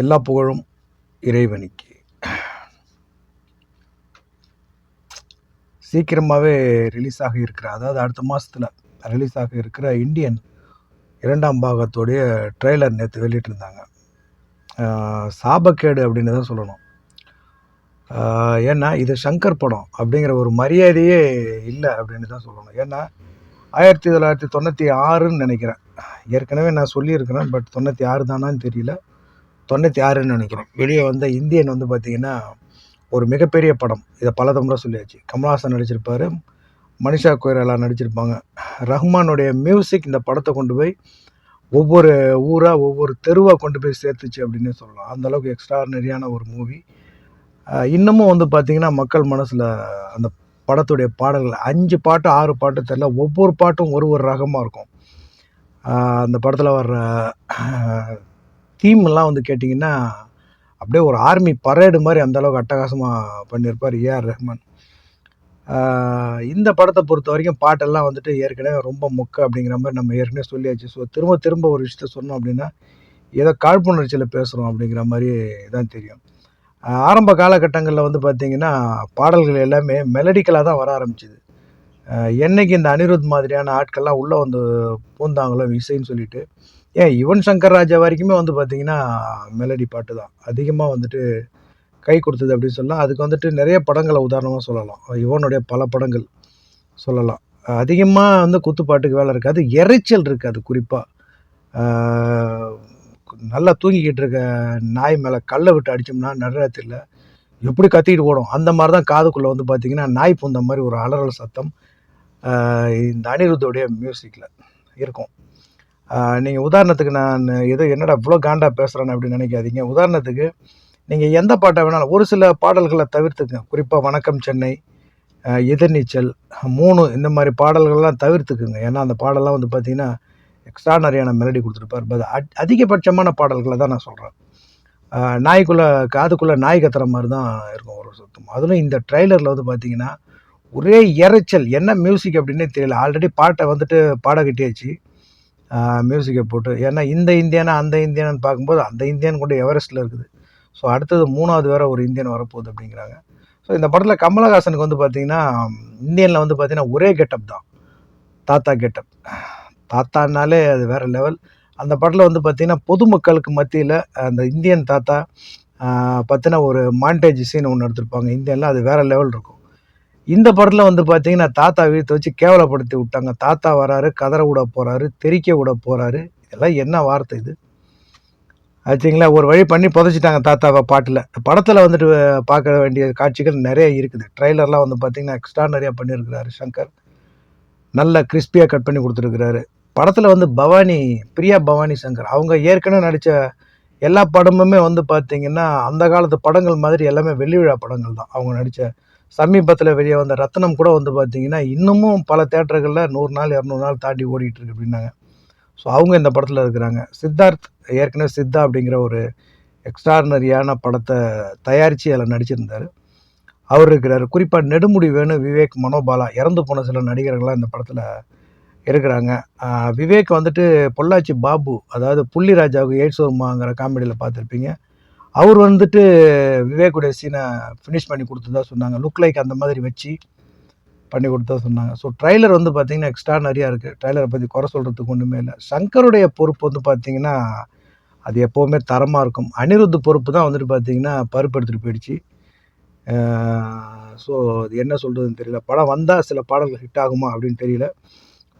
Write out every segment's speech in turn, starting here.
எல்லா புகழும் இறைவனுக்கு. சீக்கிரமாகவே ரிலீஸ் ஆக இருக்கிற அதாவது அடுத்த மாதத்தில் ரிலீஸ் ஆக இருக்கிற இந்தியன் இரண்டாம் பாகத்துடைய ட்ரெய்லர் நேற்று வெளியிட்டிருந்தாங்க. சாபக்கேடு அப்படின்னு தான் சொல்லணும். ஏன்னா இது சங்கர் படம் அப்படிங்கிற ஒரு மரியாதையே இல்லை அப்படின்னு தான் சொல்லணும். ஏன்னா ஆயிரத்தி தொள்ளாயிரத்தி தொண்ணூற்றி ஆறுன்னு நினைக்கிறேன். ஏற்கனவே நான் சொல்லியிருக்கிறேன் பட் தொண்ணூற்றி ஆறு தானான்னு தெரியல. தொண்ணூற்றி ஆறுன்னு நினைக்கிறேன். வெளியே வந்த இந்தியன் வந்து பார்த்திங்கன்னா ஒரு மிகப்பெரிய படம். இதை பல தமுறை சொல்லியாச்சு. கமல்ஹாசன் நடிச்சிருப்பார் மனிஷா கொய்ராலா நடிச்சிருப்பாங்க. ரஹ்மானுடைய மியூசிக் இந்த படத்தை கொண்டு போய் ஒவ்வொரு ஊராக ஒவ்வொரு தெருவாக கொண்டு போய் சேர்த்துச்சு அப்படின்னு சொல்லலாம். அந்த அளவுக்கு எக்ஸ்ட்ரானரியான ஒரு மூவி இன்னமும் வந்து பார்த்திங்கன்னா மக்கள் மனசில் அந்த படத்துடைய பாடல்கள் அஞ்சு பாட்டு ஆறு பாட்டு தெரில ஒவ்வொரு பாட்டும் ஒரு ஒரு ரகமாக இருக்கும். அந்த படத்தில் வர்ற தீம் எல்லாம் வந்து கேட்டிங்கன்னா அப்படியே ஒரு ஆர்மி பரேடு மாதிரி அந்தளவுக்கு அட்டகாசமாக பண்ணியிருப்பார் ஏஆர் ரஹ்மான். இந்த படத்தை பொறுத்த வரைக்கும் பாட்டெல்லாம் வந்துட்டு ஏற்கனவே ரொம்ப மொக்க அப்படிங்கிற மாதிரி நம்ம ஏற்கனவே சொல்லியாச்சு. ஸோ திரும்ப திரும்ப ஒரு விஷயத்த சொன்னோம் அப்படின்னா ஏதோ காழ்ப்புணர்ச்சியில் பேசுகிறோம் அப்படிங்கிற மாதிரி தான் தெரியும். ஆரம்ப காலகட்டங்களில் வந்து பார்த்திங்கன்னா பாடல்கள் எல்லாமே மெலடிக்கலாக தான் வர ஆரம்பிச்சிது. என்றைக்கு என்னைக்கு இந்த அனிருத் மாதிரியான ஆட்கள்லாம் உள்ளே வந்து பூந்தாங்களோ இசைன்னு சொல்லிட்டு ஏன் யுவன் சங்கர் ராஜா வரைக்குமே வந்து பார்த்திங்கன்னா மெலடி பாட்டு தான் அதிகமாக வந்துட்டு கை கொடுத்தது அப்படின்னு சொல்லலாம். அதுக்கு வந்துட்டு நிறைய படங்களை உதாரணமாக சொல்லலாம். யுவனுடைய பல படங்கள் சொல்லலாம். அதிகமாக வந்து குத்துப்பாட்டுக்கு வேலை இருக்காது. இறைச்சல் இருக்காது குறிப்பாக நல்லா தூங்கிக்கிட்டு இருக்க நாய் மேலே கல்லை விட்டு அடித்தோம்னா நடுராத்திரியில் எப்படி கத்திக்கிட்டு ஓடும்? அந்த மாதிரி தான் காதுக்குள்ளே வந்து பார்த்திங்கன்னா நாய் பூந்த மாதிரி ஒரு அலறல் சத்தம் இந்த அனிருத்தோடைய மியூசிக்கில் இருக்கும். நீங்கள் உதாரணத்துக்கு நான் எது என்னடா இவ்வளோ காண்டா பேசுகிறேன்னு அப்படின்னு நினைக்காதீங்க. உதாரணத்துக்கு நீங்கள் எந்த பாட்டை வேணாலும் ஒரு சில பாடல்களை தவிர்த்துக்குங்க. குறிப்பாக வணக்கம் சென்னை எதிர்நீச்சல் மூணு இந்த மாதிரி பாடல்கள்லாம் தவிர்த்துக்குங்க. ஏன்னா அந்த பாடலாம் வந்து பார்த்திங்கன்னா எக்ஸ்ட்ரானரியான மெலடி கொடுத்துருப்பார். பட் அட்- அதிகபட்சமான பாடல்களை தான் நான் சொல்கிறேன் நாய்க்குள்ளே காதுக்குள்ளே நாய் கத்துற மாதிரி தான் இருக்கும் ஒரு சுத்தம். அதுவும் இந்த ட்ரைலரில் வந்து பார்த்திங்கன்னா ஒரே இரைச்சல். என்ன மியூசிக் அப்படின்னே தெரியல. ஆல்ரெடி பாட்டை வந்துட்டு பாட கட்டியாச்சு. மியூசிக்கை போட்டு ஏன்னா இந்த இந்தியானா அந்த இந்தியனு பார்க்கும்போது அந்த இந்தியன் கூட எவரெஸ்ட்டில் இருக்குது. ஸோ அடுத்தது மூணாவது வேற ஒரு இந்தியன் வரப்போகுது அப்படிங்கிறாங்க. ஸோ இந்த படத்தில் கமலஹாசனுக்கு வந்து பார்த்தீங்கன்னா இந்தியனில் வந்து பார்த்தீங்கன்னா ஒரே கெட்டப் தான். தாத்தா கெட்டப் தாத்தானாலே அது வேறு லெவல் அந்த படத்தில் வந்து பார்த்திங்கன்னா பொதுமக்களுக்கு மத்தியில் அந்த இந்தியன் தாத்தா பற்றின ஒரு மாண்டேஜ் சீன் ஒன்று எடுத்திருப்பாங்க. இந்தியனில் அது வேறு லெவல் இருக்கும். இந்த படத்தில் வந்து பார்த்தீங்கன்னா தாத்தா வீழ்த்து வச்சு கேவலப்படுத்தி விட்டாங்க. தாத்தா வராரு கதற விட போகிறாரு தெரிக்க விட போகிறாரு இதெல்லாம் என்ன வார்த்தை இது? ஆச்சுங்களா? ஒரு வழி பண்ணி புதைச்சிட்டாங்க தாத்தாவை பாட்டில். படத்தில் வந்துட்டு பார்க்க வேண்டிய காட்சிகள் நிறைய இருக்குது. ட்ரைலர்லாம் வந்து பார்த்திங்கன்னா எக்ஸ்ட்ரா நிறையா பண்ணியிருக்கிறாரு சங்கர். நல்ல கிறிஸ்பியாக கட் பண்ணி கொடுத்துருக்கிறாரு. படத்தில் வந்து பவானி பிரியா பவானி சங்கர். அவங்க ஏற்கனவே நடித்த எல்லா படமுமே வந்து பார்த்திங்கன்னா அந்த காலத்து படங்கள் மாதிரி எல்லாமே வெள்ளி விழா படங்கள் தான். அவங்க நடித்த சமீபத்தில் வெளியே வந்த ரத்னம் கூட வந்து பார்த்திங்கன்னா இன்னமும் பல தேட்டர்களில் நூறு நாள் இரநூறு நாள் தாண்டி ஓடிட்டுருக்கு அப்படின்னாங்க ஸோ அவங்க இந்த படத்தில் இருக்கிறாங்க. சித்தார்த் ஏற்கனவே சித்தா அப்படிங்கிற ஒரு எக்ஸ்ட்ரானரியான படத்தை தயாரித்து அதில் நடிச்சிருந்தார். அவர் இருக்கிறார். குறிப்பாக நெடுமுடி வேணு விவேக் மனோபாலா இறந்து போன சில நடிகர்கள்லாம் இந்த படத்தில் இருக்கிறாங்க. விவேக் வந்துட்டு பொள்ளாச்சி பாபு அதாவது புள்ளி ராஜாவுக்கு எய்ட்ஸ் வருமாங்கிற காமெடியில் பார்த்துருப்பீங்க. அவர் வந்துட்டு விவேக்குடைய சீனை ஃபினிஷ் பண்ணி கொடுத்ததா சொன்னாங்க. லுக் லைக் அந்த மாதிரி வச்சு பண்ணி கொடுத்தா சொன்னாங்க. ஸோ ட்ரைலர் வந்து பார்த்திங்கன்னா எக்ஸ்ட்ரா நிறையா இருக்குது ட்ரைலரை பற்றி குறை சொல்கிறதுக்கு ஒன்றுமே இல்லை. சங்கருடைய பொறுப்பு வந்து பார்த்தீங்கன்னா அது எப்போவுமே தரமாக இருக்கும். அனிருத் பொறுப்பு தான் வந்துட்டு பார்த்திங்கன்னா பருப்பு எடுத்துகிட்டு போயிடுச்சு. ஸோ அது என்ன சொல்கிறதுன்னு தெரியல. படம் வந்தால் சில பாடல்கள் ஹிட் ஆகுமா அப்படின்னு தெரியல.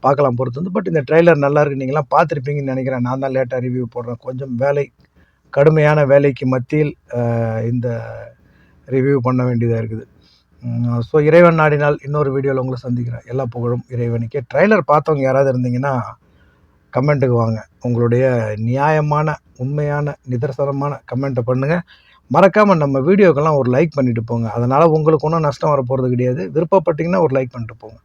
பார்க்கலாம் பொறுத்து வந்து. பட் இந்த ட்ரைலர் நல்லா இருக்கு. நீங்களாம் பார்த்துருப்பீங்கன்னு நினைக்கிறேன். நான் தான் லேட்டாக ரிவ்யூ போடுறேன். கொஞ்சம் வேலை கடுமையான வேலைக்கு மத்தியில் இந்த ரிவ்யூ பண்ண வேண்டியதாக இருக்குது. ஸோ இறைவன் நாடினால் இன்னொரு வீடியோவில் உங்களை சந்திக்கிறேன். எல்லா புகழும் இறைவனுக்கே. ட்ரைலர் பார்த்தவங்க யாராவது இருந்தீங்கன்னா கமெண்ட்டுக்கு வாங்க. உங்களுடைய நியாயமான உண்மையான நிதர்சனமான கமெண்ட்டை பண்ணுங்கள் மறக்காமல் நம்ம வீடியோக்கெல்லாம் ஒரு லைக் பண்ணிவிட்டு போங்க. அதனால் உங்களுக்கு ஒன்றும் நஷ்டம் வர போகிறது கிடையாது. விருப்பப்பட்டீங்கன்னா ஒரு லைக் பண்ணிட்டு போங்க.